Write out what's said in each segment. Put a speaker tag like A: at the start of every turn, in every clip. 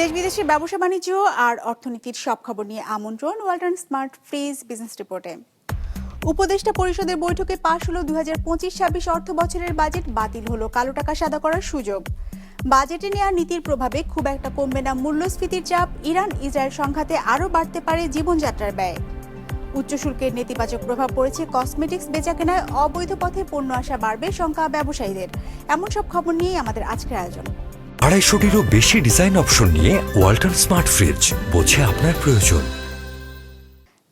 A: দেশ বিদেশে ব্যবসা, বাণিজ্য আর অর্থনীতির সব খবর নিয়ে আমন্ত্রণ ওয়ালটন স্মার্ট ফ্রিজ বিজনেস রিপোর্টে। উপদেষ্টা পরিষদের বৈঠকে পাশ হলো দুই হাজার পঁচিশ ছাব্বিশ অর্থ বছরের বাজেট, বাতিল হলো কালো টাকা সাদা করার সুযোগ। বাজেটে নেওয়া নীতির প্রভাবে খুব একটা কমবে না মূল্যস্ফীতির চাপ, ইরান, ইসরায়েল সংঘাতে আরও বাড়তে পারে জীবনযাত্রার ব্যয়। উচ্চ শুল্কের নেতিবাচক প্রভাব পড়েছে কসমেটিক্স বেচাকেনায়, অবৈধ পথে পণ্য আসা বাড়বে শঙ্কা ব্যবসায়ীদের। এমন সব খবর নিয়েই আমাদের আজকের আয়োজন।
B: আড়াইশোটিরও বেশি ডিজাইন অপশন নিয়ে ওয়ালটন স্মার্ট ফ্রিজ বোঝে আপনার প্রয়োজন।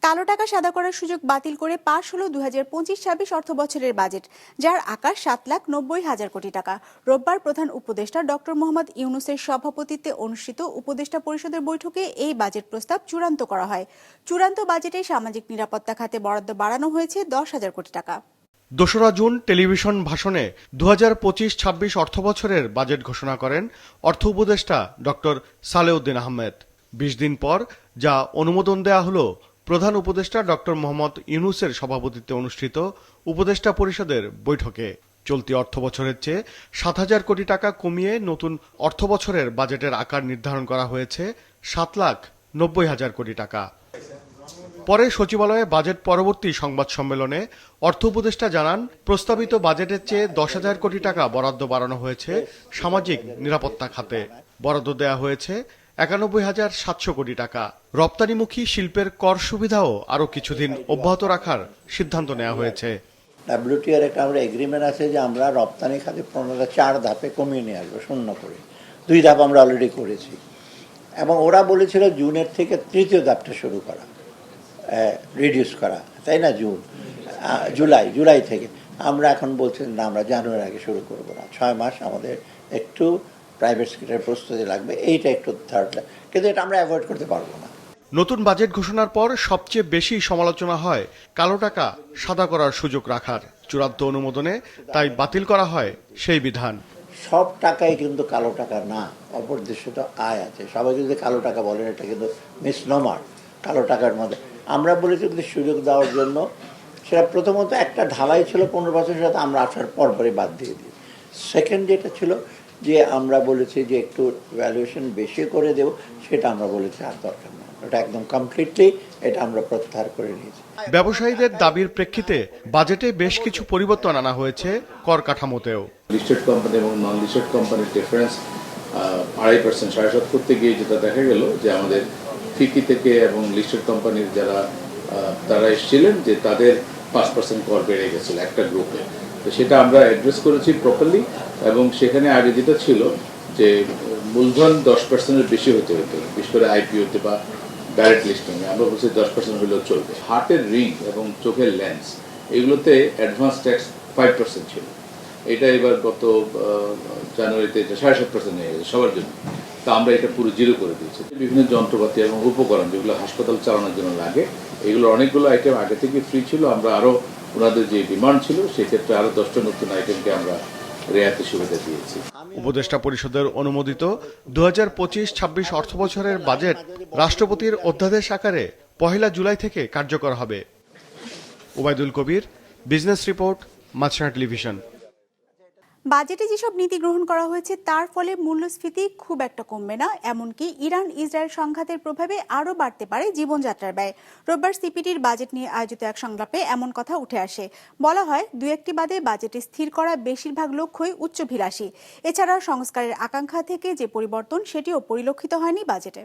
A: কালো টাকা সাদা করার সুযোগ বাতিল করে পাশ হলো দু হাজার পঁচিশ ছাব্বিশ অর্থ বছরের বাজেট, যার আকার সাত লাখ নব্বই হাজার কোটি টাকা। রোববার প্রধান উপদেষ্টা ডক্টর মোহাম্মদ ইউনুসের সভাপতিত্বে অনুষ্ঠিত উপদেষ্টা পরিষদের বৈঠকে এই বাজেট প্রস্তাব চূড়ান্ত করা হয়। চূড়ান্ত বাজেটে সামাজিক নিরাপত্তা খাতে বরাদ্দ বাড়ানো হয়েছে দশ হাজার কোটি টাকা।
C: দোসরা জুন টেলিভিশন ভাষণে দু হাজার পঁচিশ ছাব্বিশ অর্থবছরের বাজেট ঘোষণা করেন অর্থ উপদেষ্টা ডক্টর সালেউদ্দিন আহমেদ। বিশ দিন পর যা অনুমোদন দেয়া হলো, প্রধান উপদেষ্টা ডক্টর মোহাম্মদ ইউনুসের সভাপতিত্বে অনুষ্ঠিত উপদেষ্টা পরিষদের বৈঠকে। চলতি অর্থ বছরের চেয়ে সাত হাজার কোটি টাকা কমিয়ে নতুন অর্থ বছরের বাজেটের আকার নির্ধারণ করা হয়েছে সাত লাখ নব্বই হাজার কোটি টাকা। পরে সচিবালয়ে বাজেট পরবর্তী সংবাদ সম্মেলনে অর্থ উপদেষ্টা জানান, প্রস্তাবিত বাজেটের চেয়ে দশ হাজার কোটি টাকা বরাদ্দ বাড়ানো হয়েছে সামাজিক নিরাপত্তা খাতে। বরাদ্দ দেওয়া হয়েছে একানব্বই হাজার সাতশো কোটি টাকা। রপ্তানিমুখী শিল্পের কর সুবিধাও আরও কিছুদিন অব্যাহত রাখার সিদ্ধান্ত নেওয়া হয়েছে।
D: ডাব্লিউটিআর একটা আমরা এগ্রিমেন্ট আছে যে আমরা রপ্তানি খাতে পণ্যটা চার ধাপে কমিয়ে নিয়ে আসব, শূন্য করে। দুই ধাপ আমরা অলরেডি করেছি। এবং ওরা বলেছিল জুনের থেকে তৃতীয় ধাপটা শুরু করা। রিডিউস করা তাই না জুন? জুলাই জুলাই থেকে। আমরা এখন বলছি না আমরা জানুয়ারি আগে শুরু করব না। ছয় মাস আমাদের একটু প্রাইভেট সেক্টরের প্রস্তুতি লাগবে। এইটা একটু থার্ড কিন্তু এটা আমরা অ্যাভয়েড করতে পারব না।
C: নতুন বাজেট ঘোষণার পর সবচেয়ে বেশি সমালোচনা হয় কালো টাকা সাদা করার সুযোগ রাখার। চূড়ান্ত অনুমোদনে তাই বাতিল করা হয় সেই বিধান।
D: সব টাকাই কিন্তু কালো টাকা না অপরদৃশ্যত আয় আছে। সবাই যদি কালো টাকা বলেন এটা কিন্তু মিসনমার কালো টাকার মধ্যে আমরা বলেছি কিন্তু সুযোগ দেওয়ার জন্য। সেটা প্রথমত একটা ঢালাই ছিল পনেরো বছরের সাথে আমরা আসার পর পরে বাদ দিয়ে দিই। সেকেন্ড যেটা ছিল যে আমরা বলেছি যে একটু ভ্যালুয়েশন বেশি করে দেব সেটা আমরা বলেছি আর দরকার না ওটা একদম কমপ্লিটলি এটা আমরা প্রত্যাহার করে নিয়েছি।
C: ব্যবসায়ীদের দাবির প্রেক্ষিতে বাজেটে বেশ কিছু পরিবর্তন আনা হয়েছে কর কাঠামোতেও।
E: লিস্টেড কোম্পানি এবং নন লিস্টেড কোম্পানির ডিফারেন্স আড়াই পার্সেন্ট সাড়ে সাত করতে গিয়ে যেটা দেখা গেল যে আমাদের ফিকি থেকে এবং লিস্টেড কোম্পানির যারা তারা এসেছিলেন যে তাদের পাঁচ পার্সেন্ট কর বেড়ে গেছিল একটা গ্রুপে তো সেটা আমরা অ্যাড্রেস করেছি প্রপারলি এবং সেখানে আগে যেটা ছিল যে মূলধন দশ পার্সেন্টের বেশি হতে হতো, বিশেষ করে আইপিওতে বা ডাইরেক্ট লিস্টিং আমরা বলছি দশ পার্সেন্ট হলেও চলবে। হার্টের রিং এবং চোখের লেন্স এগুলোতে অ্যাডভান্স ট্যাক্স ফাইভ পার্সেন্ট ছিল। এটা এবার গত জানুয়ারিতে সাড়ে সাত পার্সেন্ট হয়ে গেছে সবার জন্য। তা আমরা এটা পুরো জিরো করে দিয়েছি। বিভিন্ন যন্ত্রপাতি এবং উপকরণ যেগুলো হাসপাতাল চালানোর জন্য লাগে, এগুলো অনেকগুলো আইটেম আগে থেকে ফ্রি ছিল। আমরা আরও ওনাদের যে ডিমান্ড ছিল সেক্ষেত্রে আরও দশটা নতুন আইটেমকে আমরা সুবিধা দিয়েছি।
C: উপদেষ্টা পরিষদের অনুমোদিত দু হাজার পঁচিশ ছাব্বিশ অর্থ বছরের বাজেট রাষ্ট্রপতির অধ্যাদেশ আকারে পহেলা জুলাই থেকে কার্যকর হবে। Obaidul Kabir, business report, Maasranga television.
A: বাজেটে যেসব নীতি গ্রহণ করা হয়েছে, তার ফলে মূল্যস্ফীতি খুব একটা কমবে না। এমনকি ইরান, ইসরায়েল সংঘাতের প্রভাবে আরও বাড়তে পারে জীবনযাত্রার ব্যয়। রোববার সিপিটির বাজেট নিয়ে আয়োজিত এক সংলাপে এমন কথা উঠে আসে। বলা হয় দু একটি বাদে বাজেটে স্থির করা বেশিরভাগ লক্ষ্যই উচ্চভিলাষী। এছাড়াও সংস্কারের আকাঙ্ক্ষা থেকে যে পরিবর্তন, সেটিও পরিলক্ষিত হয়নি বাজেটে।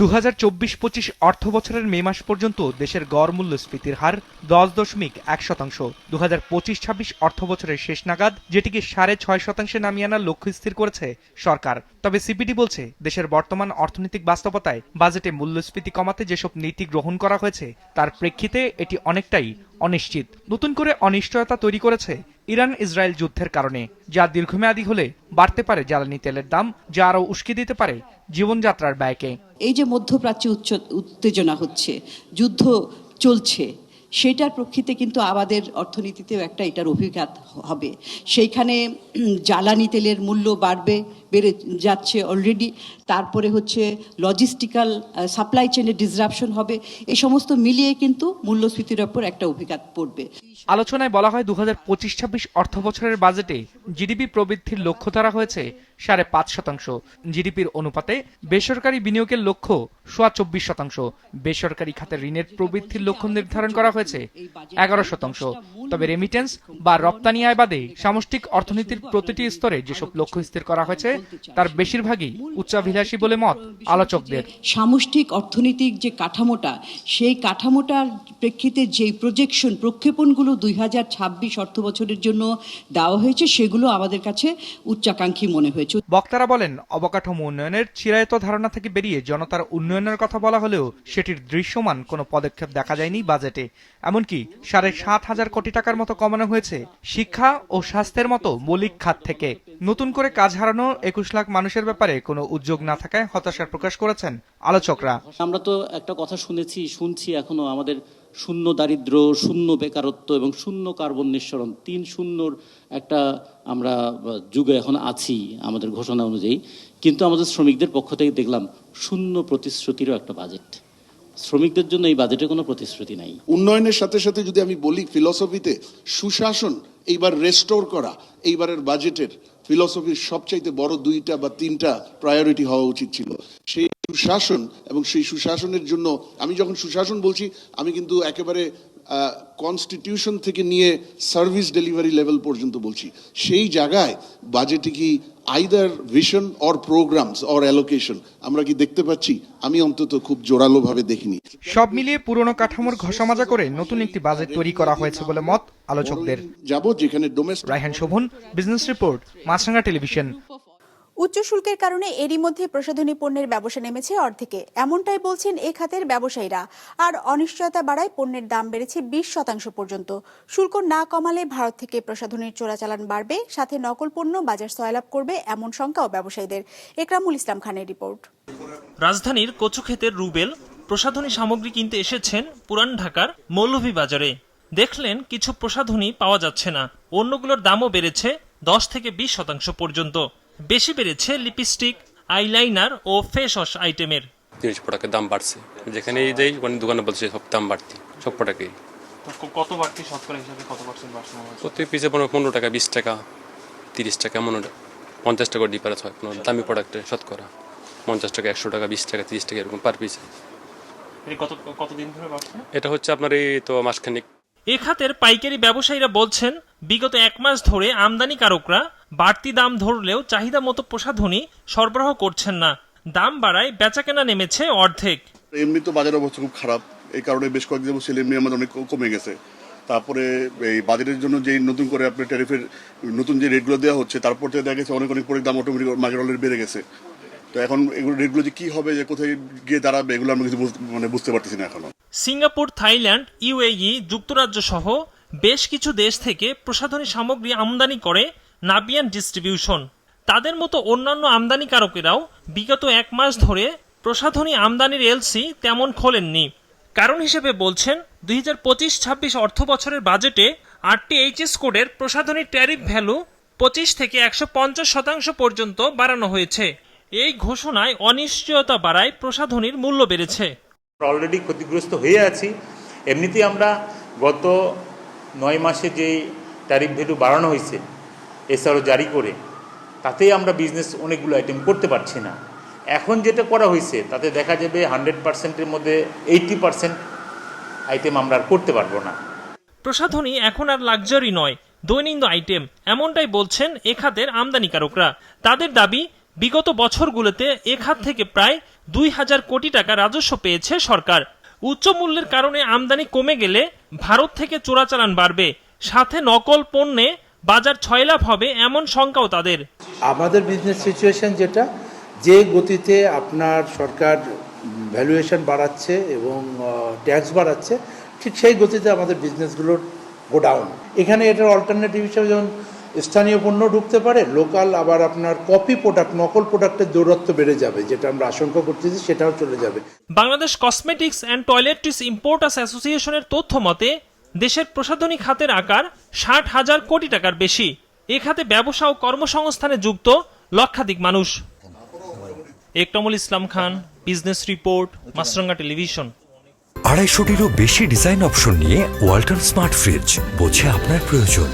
F: দু হাজার চব্বিশ পঁচিশ অর্থ বছরের মে মাস পর্যন্ত দেশের গড় মূল্যস্ফীতির হার দশ দশমিক এক শতাংশ। দু হাজার পঁচিশ ছাব্বিশ অর্থ বছরের শেষ নাগাদ, যেটিকে সাড়ে ছয় শতাংশে নামিয়ে আনার লক্ষ্য স্থির করেছে সরকার। তবে সিপিডি বলছে, দেশের বর্তমান অর্থনৈতিক বাস্তবতায় বাজেটে মূল্যস্ফীতি কমাতে যেসব নীতি গ্রহণ করা হয়েছে, তার প্রেক্ষিতে এটি অনেকটাই অনিশ্চিত। নতুন করে অনিশ্চয়তা তৈরি করেছে ইরান ইসরায়েল যুদ্ধের কারণে, যা দীর্ঘমেয়াদী হলে বাড়তে পারে জ্বালানি তেলের দাম, যা আরও উস্কে দিতে পারে জীবনযাত্রার ব্যয়কে।
G: এই যে মধ্যপ্রাচ্য উচ্চ, উত্তেজনা হচ্ছে, যুদ্ধ চলছে, সেটার প্রেক্ষিতে কিন্তু আমাদের অর্থনীতিতেও একটা এটার অভিঘাত হবে। সেইখানে জ্বালানি তেলের মূল্য বাড়বে বেড়ে যাচ্ছে অলরেডি তারপরে হচ্ছে লজিস্টিক্যাল সাপ্লাই চেনের ডিসরাপশন হবে, এই সমস্ত মিলিয়ে কিন্তু মূল্যস্ফীতির ওপর একটা অভিঘাত পড়বে।
F: আলোচনায় বলা হয় দু হাজার পঁচিশ ছাব্বিশ অর্থ বছরের বাজেটে জিডিপি প্রবৃদ্ধির লক্ষ্য ধরা হয়েছে সাড়ে পাঁচ শতাংশ। জিডিপির অনুপাতে বেসরকারি বিনিয়োগের লক্ষ্য সোয়া চব্বিশ শতাংশ। বেসরকারি খাতের ঋণের প্রবৃদ্ধির লক্ষ্য নির্ধারণ করা হয়েছে এগারো শতাংশ। তবে রেমিটেন্স বা রপ্তানি আয় বাদে সামষ্টিক অর্থনীতির প্রতিটি স্তরে যেসব লক্ষ্য স্থির করা হয়েছে তার বেশিরভাগই উচ্চাভিলাষী বলে মত আলোচকদের।
G: সামষ্টিক অর্থনৈতিক যে কাঠামোটা সেই কাঠামোটার প্রেক্ষিতে যেই প্রজেকশন প্রক্ষেপণগুলো দুই হাজার ছাব্বিশ অর্থ বছরের জন্য দেওয়া হয়েছে সেগুলো আমাদের কাছে উচ্চাকাঙ্ক্ষী মনে হয়েছে।
F: বক্তারা বলেন অবকাঠামো উন্নয়নের চিরায়ত ধারণা থেকে বেরিয়ে জনতার উন্নয়নের কথা বলা হলেও সেটির দৃশ্যমান কোনো পদক্ষেপ দেখা যায়নি বাজেটে। এমনকি সাড়ে সাত হাজার কোটি টাকার মতো কমানো হয়েছে শিক্ষা ও স্বাস্থ্যের মতো মৌলিক খাত থেকে। নতুন করে কাজ হারানো একুশ লাখ মানুষের ব্যাপারে কোনো উদ্যোগ না থাকায় হতাশার প্রকাশ করেছেন আলোচকরা।
H: আমরা তো একটা কথা শুনেছি শুনছি এখনও আমাদের শূন্য দারিদ্র শূন্য বেকারত্ব এবং শূন্য কার্বন নিঃসরণ তিন শূন্যর একটা আমরা যুগে এখন আছি আমাদের ঘোষণা অনুযায়ী। কিন্তু আমাদের শ্রমিকদের পক্ষ থেকে দেখলাম শূন্য প্রতিশ্রুতিরও একটা বাজেট। শ্রমিকদের জন্য এই বাজেটে কোনো প্রতিশ্রুতি নাই।
I: উন্নয়নের সাথে সাথে যদি আমি বলি ফিলসফিতে সুশাসন এইবার রেস্টোর করা এইবারের বাজেটের ফিলসফির সবচাইতে বড় দুইটা বা তিনটা প্রায়োরিটি হওয়া উচিত ছিল। সেই সুশাসন এবং সেই সুশাসনের জন্য আমি যখন সুশাসন বলছি, আমি কিন্তু একেবারে কনস্টিটিউশন থেকে নিয়ে সার্ভিস ডেলিভারি লেভেল পর্যন্ত বলছি সেই জায়গায় বাজেটে কি either vision or programs or allocation আমরা কি দেখতে পাচ্ছি? আমি অন্তত খুব জোরালোভাবে দেখিনি।
F: সব মিলিয়ে পুরনো কাঠামোর ঘষামাজা করে নতুন একটি বাজেট তৈরি করা হয়েছে বলে মত আলোচকদের।
I: যাব যেখানে domestic
F: Raihan Shovon business report Maasranga television
A: উচ্চ শুল্কের কারণে এরই মধ্যে প্রসাধনী পণ্যের ব্যবসা নেমেছে অর্ধেকে। এমনটাই বলছেন এ খাতের ব্যবসায়ীরা। আর অনিশ্চয়তা বাড়ায় পণ্যের দাম বেড়েছে বিশ শতাংশ পর্যন্ত। শুল্ক না কমালে ভারত থেকে প্রসাধনীর চোরাচালান বাড়বে, সাথে নকল পণ্য বাজার সয়লাভ করবে এমন শঙ্কাও ব্যবসায়ীদের। একরামুল ইসলাম খানের রিপোর্ট।
J: রাজধানীর কচুক্ষেতের রুবেল প্রসাধনী সামগ্রী কিনতে এসেছেন পুরান ঢাকার মৌলভীবাজারে। দেখলেন কিছু প্রসাধনী পাওয়া যাচ্ছে না। অন্যগুলোর দামও বেড়েছে দশ থেকে বিশ শতাংশ পর্যন্ত। বেশি বেড়েছে লিপস্টিক আইলাইনার ও ফেস ওয়াশ আইটেমের।
K: জিনিস প্রোডাক্টের দাম বাড়ছে। যেখানে যাই ওখানে দোকানে বলছে সব দাম বাড়তি সব প্রোডাক্টে
J: কত বাড়তি শতকরা হিসাবে কত পার্সেন্ট বাড়ছে
K: প্রতি পিসে পনেরো পনেরো টাকা বিশ টাকা তিরিশ টাকা এমন পঞ্চাশ টাকা ডিফারেন্স হয় কোনো দামি প্রোডাক্টে শতকরা। পঞ্চাশ টাকা একশো টাকা বিশ টাকা তিরিশ টাকা এরকম পার পিসে
J: কত কতদিন ধরে বাড়ছে?
K: এটা হচ্ছে আপনার এই তো মাসখানিক।
J: এ খাতের পাইকারি ব্যবসায়ীরা বলছেন বিগত এক মাস ধরে আমদানিকারকরা বাড়তি দাম ধরলেও চাহিদা মতো প্রসাধনী সরবরাহ করছেন না। দাম বাড়ায় বেচাকেনা নেমেছে অর্ধেক।
I: এমনি তো বাজারের অবস্থা খুব খারাপ। এই কারণে বেশ কয়েকদিন যাবত সেল এমনি আমাদের অনেক কমে গেছে। তারপরে এই বাজারের জন্য যে নতুন করে আপনার ট্যারিফের নতুন যে রেটগুলো দেওয়া হচ্ছে তারপর থেকে দেখা গেছে অনেক অনেক প্রোডাক্ট দাম অটোমেটিক মার্কেট অলরেডি বেড়ে গেছে। তো এখন এগুলো রেটগুলো যে কী হবে যে কোথায় গিয়ে দাঁড়াবে এগুলো আমরা কিছু মানে বুঝতে পারতেছি না এখনও।
J: সিঙ্গাপুর থাইল্যান্ড ইউএই যুক্তরাজ্য সহ বেশ কিছু দেশ থেকে প্রসাধনী সামগ্রী আমদানি করে নাবিয়ান ডিস্ট্রিবিউশন। তাদের মতো অন্যান্য আমদানিকারকেরাও বিগত এক মাস ধরে প্রসাধনী আমদানির এলসি তেমন খোলেননি। কারণ হিসেবে বলছেন, দুই হাজার পঁচিশ ছাব্বিশ অর্থ বছরের বাজেটে আটটি এইচএস কোডের প্রসাধনী ট্যারিফ ভ্যালু পঁচিশ থেকে একশো পঞ্চাশ শতাংশ পর্যন্ত বাড়ানো হয়েছে। এই ঘোষণায় অনিশ্চয়তা বাড়ায় প্রসাধনীর মূল্য বেড়েছে।
L: অলরেডি ক্ষতিগ্রস্ত হয়ে আছি। এমনিতেই আমরা গত নয় মাসে যেই ট্যারিফ ভ্যালু বাড়ানো হয়েছে এসআরও জারি করে, তাতেই আমরা বিজনেস অনেকগুলো আইটেম করতে পারছি না। এখন যেটা করা হয়েছে, তাতে দেখা যাবে হান্ড্রেড পার্সেন্টের মধ্যে এইটি পার্সেন্ট আইটেম আমরা আর করতে পারব না।
J: প্রসাধনী এখন আর লাক্সারি নয় দৈনন্দিন আইটেম এমনটাই বলছেন এ খাতের আমদানিকারকরা। তাদের দাবি, বিগত বছরগুলোতে এ খাত থেকে প্রায় দুই হাজার কোটি টাকা রাজস্ব পেয়েছে সরকার। উচ্চ মূল্যের কারণে আমদানি কমে গেলে ভারত থেকে চোরাচালান বাড়বে। সাথে নকল পণ্যে বাজার ছয়লাভ হবে এমন শঙ্কাও তাদের।
M: আমাদের বিজনেস সিচুয়েশন যেটা, যে গতিতে আপনার সরকার ভ্যালুয়েশন বাড়াচ্ছে এবং ট্যাক্স বাড়াচ্ছে, ঠিক সেই গতিতে আমাদের বিজনেসগুলোর গোডাউন এখানে এটার অল্টারনেটিভ হিসেবে যেমন স্থানীয় পণ্য ঢুকতে পারে লোকাল আবার আপনার কপি প্রোডাক্ট নকল প্রোডাক্টের দৌরত্ব বেড়ে যাবে যেটা আমরা আশঙ্কা করতেছি সেটাও চলে যাবে।
J: Bangladesh cosmetics and toiletries importers অ্যাসোসিয়েশনের তথ্য মতে দেশের প্রসাধনী খাতের আকার ষাট হাজার কোটি টাকার বেশি। এ খাতে ব্যবসা ও কর্মসংস্থানে যুক্ত লক্ষাধিক মানুষ। একটমল Islam Khan business report Maasranga television
B: আড়াইশোটিরও বেশি ডিজাইন অপশন নিয়ে ওয়ালটন স্মার্ট ফ্রিজ বোঝে আপনার প্রয়োজন।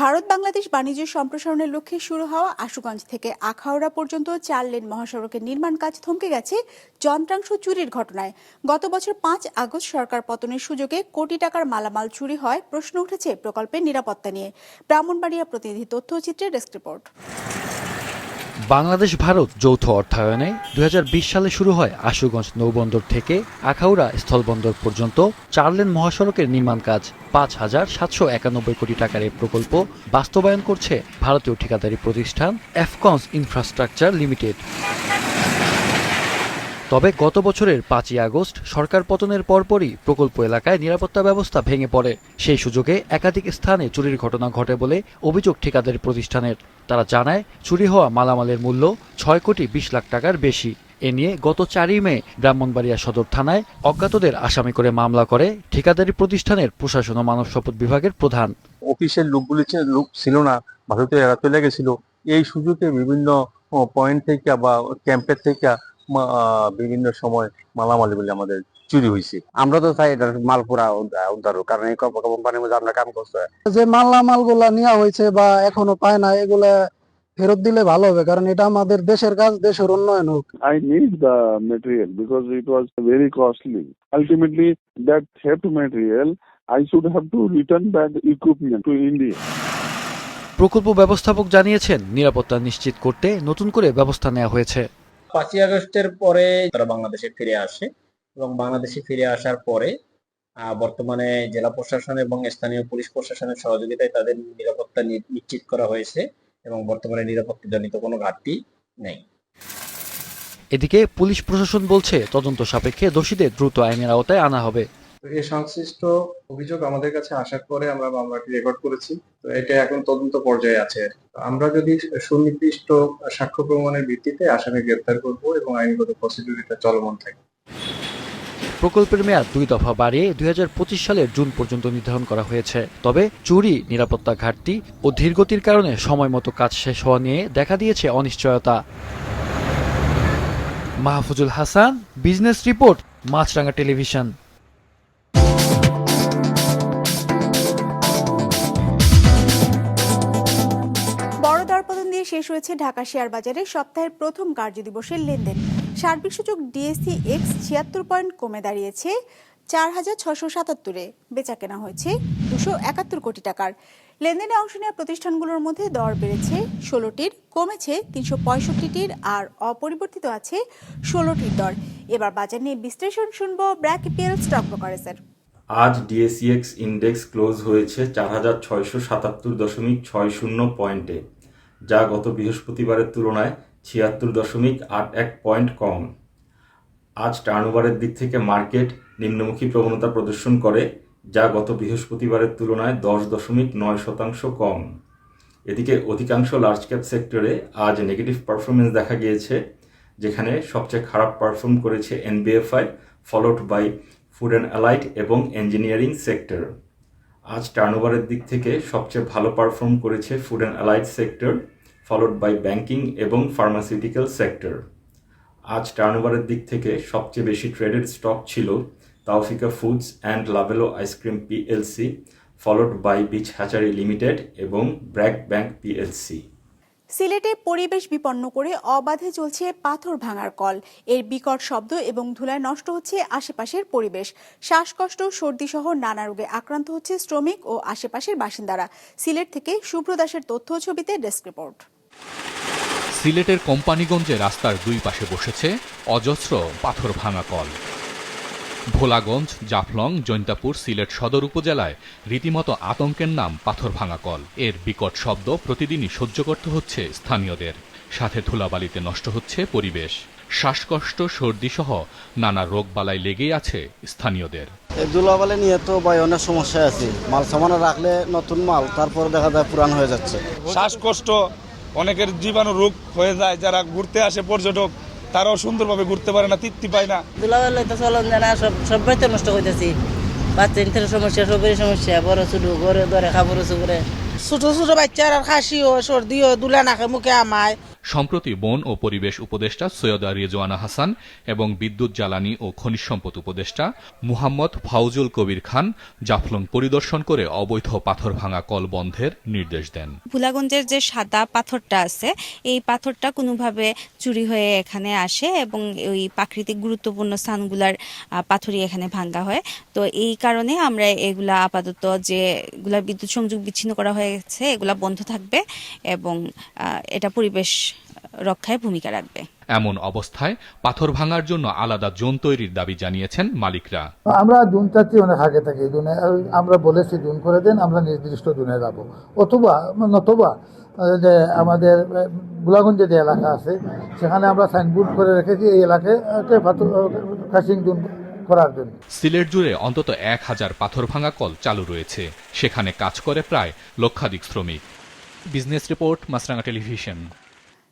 A: ভারত বাংলাদেশ বাণিজ্য সম্প্রসারণের লক্ষ্যে শুরু হওয়া আশুগঞ্জ থেকে আখাউড়া পর্যন্ত চার লেন মহাসড়কের নির্মাণ কাজ থমকে গেছে যন্ত্রাংশ চুরির ঘটনায়। গত বছর পাঁচ আগস্ট সরকার পতনের সুযোগে কোটি টাকার মালামাল চুরি হয় প্রশ্ন উঠেছে প্রকল্পের নিরাপত্তা নিয়ে। ব্রাহ্মণবাড়িয়া প্রতিনিধি তথ্যচিত্রের ডেস্ক রিপোর্ট।
N: বাংলাদেশ ভারত যৌথ অর্থায়নে দু হাজার বিশ সালে শুরু হয় আশুগঞ্জ নৌবন্দর থেকে আখাউড়া স্থলবন্দর পর্যন্ত চারলেন মহাসড়কের নির্মাণ কাজ। পাঁচ হাজার সাতশো একানব্বই কোটি টাকার এই প্রকল্প বাস্তবায়ন করছে ভারতীয় ঠিকাদারি প্রতিষ্ঠান এফকন্স ইনফ্রাস্ট্রাকচার লিমিটেড। তবে গত বছরের পাঁচই আগস্ট সরকার পতনের পরপরই প্রকল্প এলাকায় নিরাপত্তা ব্যবস্থা ভেঙে পড়ে। সেই সুযোগে একাধিক স্থানে চুরির ঘটনা ঘটে বলে অভিযোগ ঠিকাদারি প্রতিষ্ঠানের। তারা জানায়, চুরি হওয়া মালামালের মূল্য ছয় কোটি বিশ লাখ টাকার বেশি। এ নিয়ে গত চারই মে ব্রাহ্মণবাড়িয়া সদর থানায় অজ্ঞাতদের আসামি করে মামলা করে ঠিকাদারি প্রতিষ্ঠানের প্রশাসন ও মানব সম্পদ বিভাগের প্রধান।
O: অফিসের লোকগুলি লোক ছিল না ভারতে এরা চলে গেছিল। এই সুযোগে বিভিন্ন পয়েন্ট থেকে বা ক্যাম্পের থেকে বিভিন্ন সময় মালামালি বলে আমাদের চুরি হয়েছে
P: আমরা তো চাই এটার মাল পুরা উদ্ধার কারণ এই কোম্পানির মধ্যে আমরা কাম করতে
Q: যে মালামালগুলা নেওয়া হয়েছে বা এখনও পায় না এগুলা ফেরত দিলে ভালো হবে কারণ এটা আমাদের দেশের কাজ দেশের উন্নয়ন হোক
R: I need the material because it was very costly. Ultimately, that theft material, I should have to return back equipment to India.
N: প্রকল্প ব্যবস্থাপক জানিয়েছেন নিরাপত্তা নিশ্চিত করতে নতুন করে ব্যবস্থা নেওয়া হয়েছে
S: পাঁচই আগস্টের পরে তারা বাংলাদেশে ফিরে আসে এবং বাংলাদেশে ফিরে আসার পরে বর্তমানে জেলা প্রশাসন এবং স্থানীয় পুলিশ প্রশাসনের সহযোগিতায় তাদের নিরাপত্তা নিশ্চিত করা হয়েছে এবং বর্তমানে নিরাপত্তাজনিত কোনো ঘাটতি নেই।
N: এদিকে পুলিশ প্রশাসন বলছে, তদন্ত সাপেক্ষে দোষীদের দ্রুত আইনের আওতায় আনা হবে।
T: এই সংশ্লিষ্ট অভিযোগ আমাদের কাছে আসার পরে আমরা মামলাটি রেকর্ড করেছি। তো এটা এখন তদন্ত পর্যায়ে আছে আমরা যদি সুনির্দিষ্ট সাক্ষ্য প্রমাণের ভিত্তিতে আসামি গ্রেপ্তার করব এবং আইনগত প্রসিডিউর এটা চলমান থাকবে
N: প্রকল্পের মেয়াদ দুই দফা বাড়িয়ে দুই হাজার পঁচিশ সালের জুন পর্যন্ত নির্ধারণ করা হয়েছে। তবে চুরি, নিরাপত্তা ঘাটতি ও ধীরগতির কারণে সময় মতো কাজ শেষ হওয়া নিয়ে দেখা দিয়েছে অনিশ্চয়তা। Mahfuzul Hasan, business report Maasranga television.
A: শেষ হয়েছে ঢাকা শেয়ার বাজারে সপ্তাহের প্রথম কার্যদিবসের লেনদেন। সার্বিক সূচক ডিএসসি এক্স ছিয়াত্তর পয়েন্ট কমে দাঁড়িয়েছে, চার হাজার ছশো সাতাত্তরে বেচা কেনা হয়েছে দুশো একাত্তর কোটি টাকার। লেনদেনে অংশ নেওয়া প্রতিষ্ঠানগুলোর মধ্যে দর বেড়েছে, ষোলোটির কমেছে তিনশো পঁয়ষট্টিটির আর অপরিবর্তিত আছে ষোলোটির দর। এবার বাজার নিয়ে বিশ্লেষণ শুনব ব্র্যাক ইপিএল স্টক ব্রোকারেজের।
U: আজ ডিএসইএক্স ইন্ডেক্স ক্লোজ হয়েছে চার হাজার ছয়শো সাতাত্তর দশমিক ছয় শূন্য পয়েন্টে। যা গত বৃহস্পতিবারের তুলনায় ছিয়াত্তর দশমিক আট এক পয়েন্ট কম। আজ টার্নওভারের দিক থেকে মার্কেট নিম্নমুখী প্রবণতা প্রদর্শন করে, যা গত বৃহস্পতিবারের তুলনায় দশ দশমিক নয় শতাংশ কম। এদিকে অধিকাংশ লার্জ ক্যাপ সেক্টরে আজ নেগেটিভ পারফরমেন্স দেখা গিয়েছে, যেখানে সবচেয়ে খারাপ পারফর্ম করেছে NBFI followed by food and allied এবং ইঞ্জিনিয়ারিং সেক্টর আজ টার্নওভারের দিক থেকে সবচেয়ে ভালো পারফর্ম করেছে food and allied sector followed by banking এবং ফার্মাসিউটিক্যাল সেক্টর আজ টার্নওভারের দিক থেকে সবচেয়ে বেশি ট্রেডেড স্টক ছিল Taufika foods and Lovello ice cream PLC followed by beach hatchery limited এবং ব্র্যাক ব্যাংক পিএলসি
A: সিলেটে পরিবেশ বিপন্ন করে অবাধে চলছে পাথর ভাঙার কল। এর বিকট শব্দ এবং ধুলায় নষ্ট হচ্ছে আশেপাশের পরিবেশ। শ্বাসকষ্ট সর্দি সহ নানা রোগে আক্রান্ত হচ্ছে শ্রমিক ও আশেপাশের বাসিন্দারা। সিলেট থেকে শুভ্র দাসের তথ্য ছবিতে ডেস্ক রিপোর্ট।
V: সিলেটের কোম্পানিগঞ্জে রাস্তার দুই পাশে বসেছে অজস্র পাথর ভাঙা কল। ভোলাগঞ্জ জাফলং জৈন্তাপুর সিলেট সদর উপজেলায় রীতিমতো আতঙ্কের নাম পাথর ভাঙা কল। এর বিকট শব্দ প্রতিদিনই সহ্য করতে হচ্ছে স্থানীয়দের। সাথে ধুলাবালিতে নষ্ট হচ্ছে পরিবেশ। শ্বাসকষ্ট সর্দি সহ নানা রোগবালাই লেগেই আছে স্থানীয়দের।
O: এই দুলাবালে নিয়ে তো ভাই অনেক সমস্যা আছে। মাল সামানে রাখলে নতুন মাল তারপর দেখা যায় পুরান হয়ে যাচ্ছে।
W: শ্বাসকষ্ট অনেকের জীবাণু রোগ হয়ে যায়। যারা ঘুরতে আসে পর্যটক তারাও সুন্দরভাবে ঘুরতে পারে না তৃপ্তি পায় না।
X: দুলাবেলা তো চলন জানা সব সবাই তো নষ্ট হইতেছি বাচ্চা ইন্টারের সমস্যা সবের সমস্যা বড় ছোট ঘরে ধরে খাবার করে
Y: ছোট ছোট বাচ্চার খাসিও সর্দিও দুলা নাকে মুখে আমায়।
V: সম্প্রতি বন ও পরিবেশ উপদেষ্টা সৈয়দা রিজওয়ানা হাসান এবং বিদ্যুৎ জ্বালানি ও খনিজ সম্পদ উপদেষ্টা মুহাম্মদ ফাউজুল কবির খান জাফলং পরিদর্শন করে অবৈধ পাথর ভাঙা কল বন্ধের নির্দেশ দেন।
Z: ভোলাগঞ্জের যে সাদা পাথরটা আছে, এই পাথরটা কোনোভাবে চুরি হয়ে এখানে আসে এবং ওই প্রাকৃতিক গুরুত্বপূর্ণ স্থানগুলার পাথরই এখানে ভাঙ্গা হয়। তো এই কারণে আমরা এগুলা আপাতত যেগুলা বিদ্যুৎ সংযোগ বিচ্ছিন্ন করা হয়েছে, এগুলা বন্ধ থাকবে এবং এটা পরিবেশ রক্ষায় ভূমিকা রাখবে।
V: এমন অবস্থায় পাথর ভাঙার জন্য আলাদা জোন তৈরির দাবি জানিয়েছেন মালিকরা।
G: আমরা জুন চাচ্ছি অনেক আগে থেকে জুনে আমরা বলেছি জুন করে দেন আমরা নির্দিষ্ট জুনে যাব। অথবা নতুবা যে আমাদের গোলাগঞ্জে যে এলাকা আছে সেখানে আমরা সাইনবোর্ড করে রেখেছি এই এলাকায় ক্রাশিং জুন করার জন্য।
V: সিলেট জুড়ে অন্তত এক হাজার পাথর ভাঙা কল চালু রয়েছে। সেখানে কাজ করে প্রায় লক্ষাধিক শ্রমিক। Business report Maasranga television.